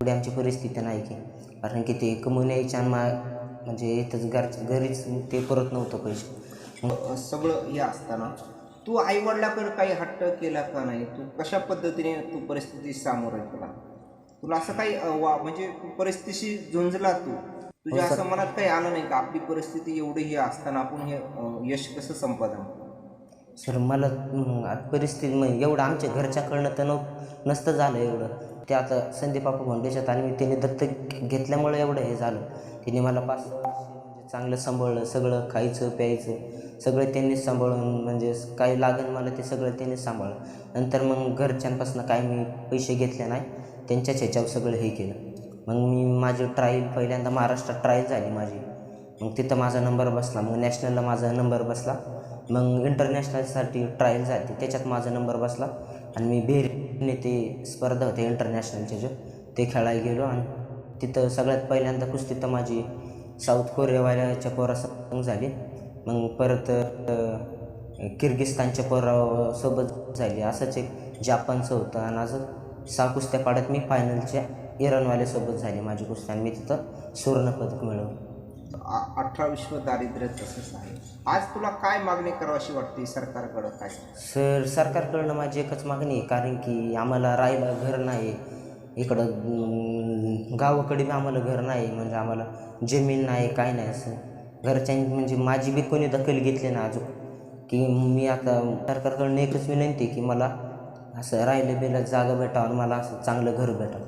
तेवढी आमची परिस्थिती नाही की. कारण की ते आणि मा म्हणजे इथंच घर घरीच ते परत नव्हतं पैसे. मग सगळं हे असताना तू आईवडिलाकडे काही हट्ट केला का नाही? तू कशा पद्धतीने तू परिस्थिती सामोरं केला तुला असं काही वा म्हणजे तू परिस्थितीशी झुंजला तू? तुझ्या हो. असं मनात काही आलं नाही का? आपली परिस्थिती एवढी ही असताना आपण हे यश कसं संपादन? सर मला परिस्थिती एवढं आमच्या घरच्याकडनं तर नव नसतं झालं एवढं. ते आता संदीप बापू भोंडेच्यात आणि मी त्याने दत्तक घेतल्यामुळं एवढं हे झालं. तिने मला पाच म्हणजे चांगलं सांभाळलं सगळं खायचं प्यायचं सगळं त्यांनीच सांभाळून म्हणजे काही लागेल मला ते सगळं त्यांनीच सांभाळलं. नंतर मग घरच्यांपासून काय मी पैसे घेतले नाही त्यांच्याच ह्याच्यावर सगळं हे केलं. मग मी माझी ट्रायल पहिल्यांदा महाराष्ट्रात ट्रायल झाली माझी. मग तिथं माझा नंबर बसला मग नॅशनलला माझा नंबर बसला. मग इंटरनॅशनलसाठी ट्रायल झाली त्याच्यात माझा नंबर बसला. आणि मी बेरीने ते स्पर्धा होते इंटरनॅशनलचे जो ते खेळायला गेलो आणि तिथं सगळ्यात पहिल्यांदा कुस्ती तर माझी साऊथ कोरियावाल्याच्या पोरासंग झाली. मग परत किर्गिस्तानच्या पोरासोबत झाली. असंच एक जापानचं होतं आणि असं सहा कुस्त्या पाडत मी फायनलच्या इराणवाल्यासोबत झाली माझी कुस्ती आणि मी तिथं सुवर्णपदक मिळवलं. आ- अठरा विश्व दारिद्र्य तसंच आहे. आज तुला काय मागणी करावीशी वाटते? सरकारकडं काय? सर सरकारकडनं माझी एकच मागणी आहे कारण की आम्हाला राहायला घर नाही. इकडं अं, गावाकडे बी आम्हाला घर नाही म्हणजे आम्हाला जमीन नाही काय नाही असं. घरच्यांनी म्हणजे माझी बी कोणी दखल घेतली ना अजून की मी आता सरकारकडनं एकच विनंती आहे की मला असं राहिलं बिला जागा भेटावं आणि मला असं चांगलं घर भेटावं.